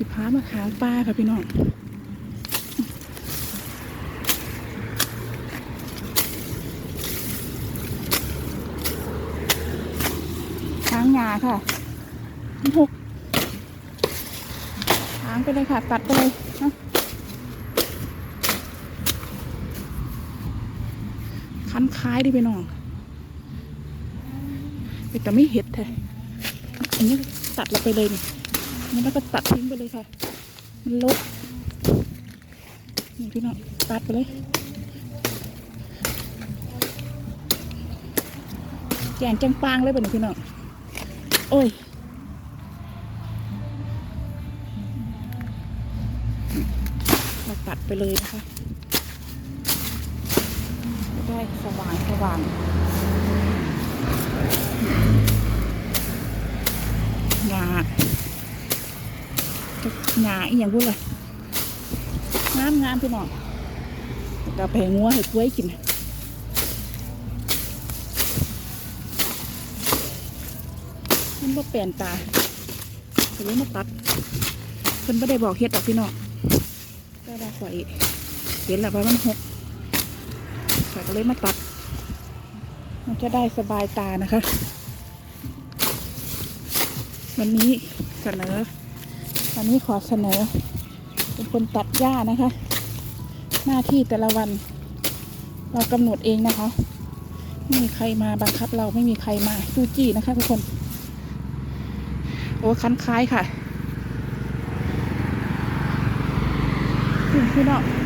สิพามาค้างปลาค่ะพี่น้องค้างงาค่ะหกค้างไปเลยค่ะ ตัดไปเลยนะคันคล้ายดิพี่น้องแต่ไม่เห็ดแท้อันนี้ตัดเราไปเลยนี่ แล้วก็ตัดทิ้งไปเลยค่ะ มันลกนี่พี่น้องตัดไปเลย แกงจังปางเลยบ่นี่พี่น้อง โอ้ยเราตัดไปเลยนะคะ ได้สว่างสว่างา หงาอีหยังพูดเลยงามงามพี่น้องกาแฟงัวให้กล้วยกินมันบ่เปลี่ยนตาจะเลยมาตัดเพิ่นไม่ได้บอกเฮ็ดดอกพี่น้องก็ได้ข่อยเห็นแล้วว่ามันหกข่อยก็เลยมาตัด มันจะได้สบายตานะคะ วันนี้เสนอ วันนี้ขอเสนอ เป็นคนตัดหญ้านะคะ หน้าที่แต่ละวัน เรากำหนดเองนะคะไม่มีใครมาบังคับเราไม่มีใครมาจู้จี้นะคะทุกคน โอ้คันคล้ายค่ะนี่พี่น้อง